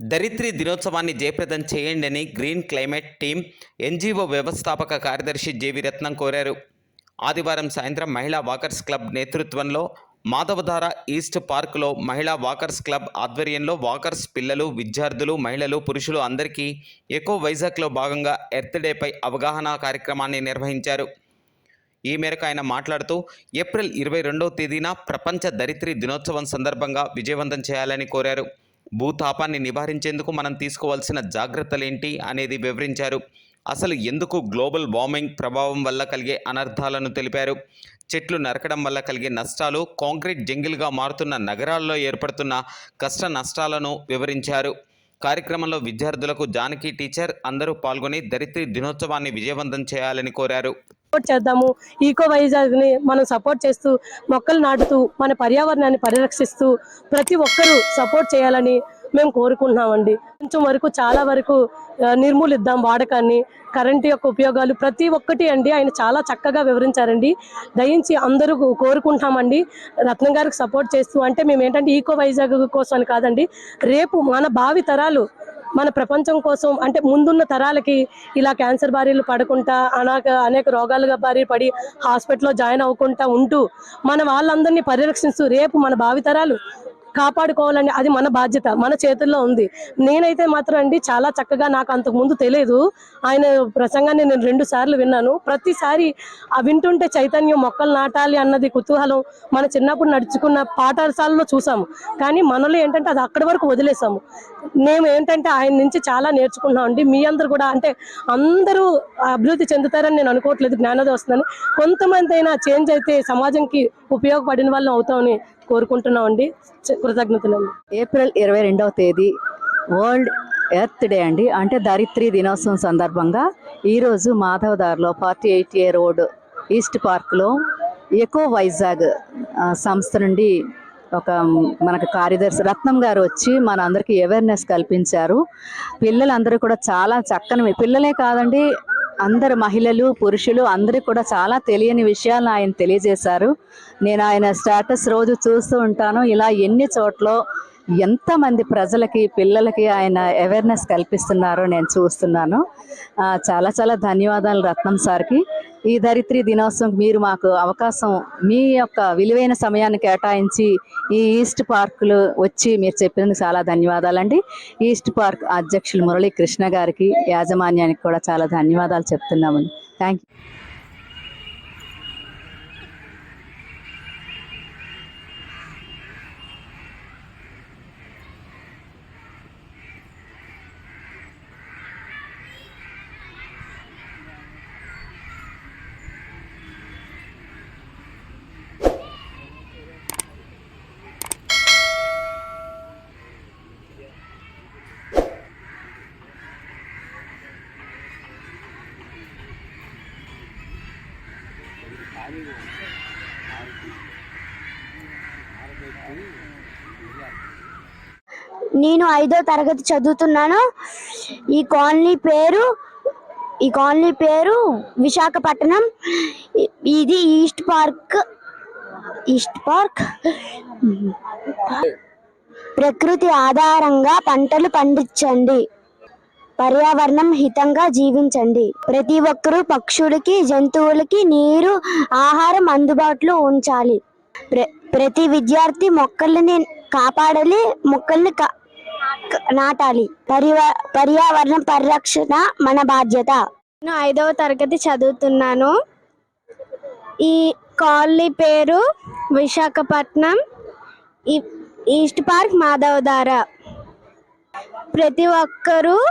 దరిత్రి దినోత్సవాన్ని జయప్రదం చేయండి అని గ్రీన్ క్లైమేట్ టీం ఎన్జీఓ వ్యవస్థాపక కార్యదర్శి జేవి రత్నం కోరారు. ఆదివారం సాయంత్రం మహిళా వాకర్స్ క్లబ్ నేతృత్వంలో మాధవధార ఈస్ట్ పార్క్లో మహిళా వాకర్స్ క్లబ్ ఆధ్వర్యంలో వాకర్స్ పిల్లలు విద్యార్థులు మహిళలు పురుషులు అందరికీ ఎకో వైజాగ్లో భాగంగా ఎర్త్ డేపై అవగాహన కార్యక్రమాన్ని నిర్వహించారు. ఈ మేరకు ఆయన మాట్లాడుతూ ఏప్రిల్ ఇరవై రెండవ తేదీన ప్రపంచ దరిత్రి దినోత్సవం సందర్భంగా విజయవంతం చేయాలని కోరారు. భూతాపాన్ని నివారించేందుకు మనం తీసుకోవాల్సిన జాగ్రత్తలేంటి అనేది వివరించారు. అసలు ఎందుకు గ్లోబల్ వార్మింగ్ ప్రభావం వల్ల కలిగే అనర్థాలను తెలిపారు. చెట్లు నరకడం వల్ల కలిగే నష్టాలు కాంక్రీట్ జంగిల్గా మారుతున్న నగరాల్లో ఏర్పడుతున్న కష్ట నష్టాలను వివరించారు. కార్యక్రమంలో విద్యార్థులకు జానకి టీచర్ అందరూ పాల్గొని దరిత్రి దినోత్సవాన్ని విజయవంతం చేయాలని కోరారు. సపోర్ట్ చేద్దాము. ఈకో వైజాగ్ని మనం సపోర్ట్ చేస్తూ మొక్కలు నాటుతూ మన పర్యావరణాన్ని పరిరక్షిస్తూ ప్రతి ఒక్కరూ సపోర్ట్ చేయాలని మేము కోరుకుంటున్నామండి. కొంచెం వరకు చాలా వరకు నిర్మూలిద్దాం వాడకాన్ని కరెంటు యొక్క ఉపయోగాలు ప్రతి ఒక్కటి అండి. ఆయన చాలా చక్కగా వివరించారండి. దయించి అందరూ కోరుకుంటామండి రత్నం గారికి సపోర్ట్ చేస్తూ అంటే మేము ఏంటంటే ఈకో వైజాగ్ కోసం కాదండి. రేపు మన భావి తరాలు మన ప్రపంచం కోసం అంటే ముందున్న తరాలకి ఇలా క్యాన్సర్ బారీలు పడకుండా అనేక అనేక రోగాలుగా బారి పడి హాస్పిటల్లో జాయిన్ అవ్వకుండా ఉంటూ మన వాళ్ళందరినీ పరిరక్షిస్తూ రేపు మన భావితరాలు కాపాడుకోవాలండి అది మన బాధ్యత మన చేతుల్లో ఉంది. నేనైతే మాత్రం అండి చాలా చక్కగా నాకు అంతకు ముందు తెలియదు ఆయన ప్రసంగాన్ని నేను రెండు సార్లు విన్నాను. ప్రతిసారి ఆ వింటుంటే చైతన్యం మొక్కలు నాటాలి అన్నది కుతూహలం మన చిన్నప్పుడు నడుచుకున్న పాఠశాలలో చూసాము. కానీ మనలో ఏంటంటే అది అక్కడి వరకు వదిలేసాము. మేము ఏంటంటే ఆయన నుంచి చాలా నేర్చుకున్నాం అండి. మీ అందరు కూడా అంటే అందరూ అభివృద్ధి చెందుతారని నేను అనుకోవట్లేదు జ్ఞానోదయం వస్తుందని. కొంతమంది అయినా చేంజ్ అయితే సమాజంకి ఉపయోగపడిన వాళ్ళం అవుతామని కోరుకుంటున్నాం అండి కృతజ్ఞతలండి. ఏప్రిల్ ఇరవై రెండవ తేదీ వరల్డ్ ఎర్త్ డే అండి. అంటే దరిత్రి దినోత్సవం సందర్భంగా ఈరోజు మాధవదార్లో forty eight A road east పార్క్లో ఎకో వైజాగ్ సంస్థ నుండి ఒక మనకు కార్యదర్శి రత్నం గారు వచ్చి మన అందరికీ అవేర్నెస్ కల్పించారు. పిల్లలందరూ కూడా చాలా చక్కని పిల్లలే కాదండి అందరు మహిళలు పురుషులు అందరూ కూడా చాలా తెలియని విషయాలను ఆయన తెలియజేశారు. నేను ఆయన స్టేటస్ రోజు చూస్తూ ఉంటాను. ఇలా ఎన్ని చోట్ల ఎంతమంది ప్రజలకి పిల్లలకి ఆయన అవేర్నెస్ కల్పిస్తున్నారో నేను చూస్తున్నాను. చాలా చాలా ధన్యవాదాలు రత్నం సార్కి. ఈ ధరిత్రి దినోత్సవం మీరు మాకు అవకాశం మీ యొక్క విలువైన సమయాన్ని కేటాయించి ఈ ఈస్ట్ పార్కులు వచ్చి మీరు చెప్పినందుకు చాలా ధన్యవాదాలండి. ఈస్ట్ పార్క్ అధ్యక్షులు మురళీ కృష్ణ గారికి యాజమాన్యానికి కూడా చాలా ధన్యవాదాలు చెప్తున్నామండి. థ్యాంక్ యూ నేను ఐదో తరగతి చదువుతున్నాను. ఈ కాలనీ పేరు ఈ కాలనీ పేరు విశాఖపట్నం. ఇది ఈస్ట్ పార్క్ ఈస్ట్ పార్క్. ప్రకృతి ఆధారంగా పంటలు పండించండి. పర్యావరణం హితంగా జీవించండి. ప్రతి ఒక్కరూ పక్షులకి జంతువులకి నీరు ఆహారం అందుబాటులో ఉంచాలి. ప్ర- ప్రతి విద్యార్థి మొక్కల్ని కాపాడాలి మొక్కల్ని కా- నాటాలి. పర్యా పర్యావరణ పరిరక్షణ మన బాధ్యత. నేను ఐదవ తరగతి చదువుతున్నాను. ఈ కాలనీ పేరు విశాఖపట్నం. ఈ- ఈస్ట్ పార్క్ మాధవధార. ప్రతి ఒక్కరూ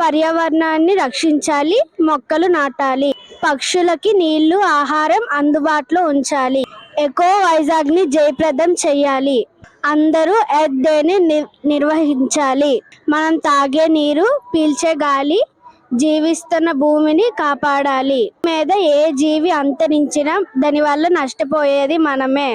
పర్యావరణాన్ని రక్షించాలి మొక్కలు నాటాలి పక్షులకి నీళ్ళు ఆహారం అందుబాటులో ఉంచాలి ఎకో వైజాగ్ని జయప్రదం చేయాలి అందరూ ఎర్త్ డేని నిర్వహించాలి. మనం తాగే నీరు పీల్చే గాలి జీవిస్తున్న భూమిని కాపాడాలి. మీద ఏ జీవి అంతరించినా దాని వల్ల నష్టపోయేది మనమే.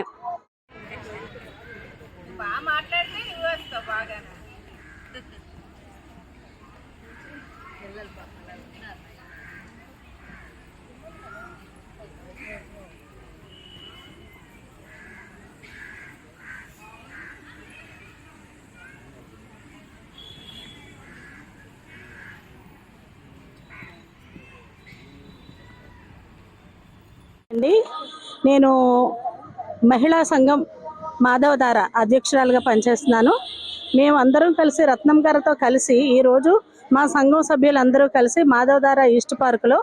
అండి నేను మహిళా సంఘం మాధవధార అధ్యక్షురాలుగా పనిచేస్తున్నాను. మేమందరం కలిసి రత్నం గారితో కలిసి ఈరోజు మా సంఘం సభ్యులందరూ కలిసి మాధవధార ఈస్ట్ పార్కులో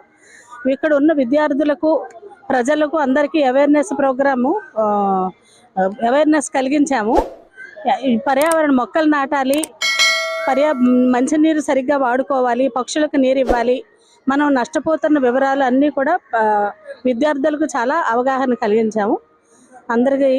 ఇక్కడ ఉన్న విద్యార్థులకు ప్రజలకు అందరికీ అవేర్నెస్ ప్రోగ్రాము అవేర్నెస్ కలిగించాము. ఈ పర్యావరణ మొక్కలు నాటాలి పర్యా మంచినీరు సరిగ్గా వాడుకోవాలి పక్షులకు నీరు ఇవ్వాలి. మనం నష్టపోతున్న వివరాలు అన్నీ కూడా విద్యార్థులకు చాలా అవగాహన కలిగించాము. అందరికీ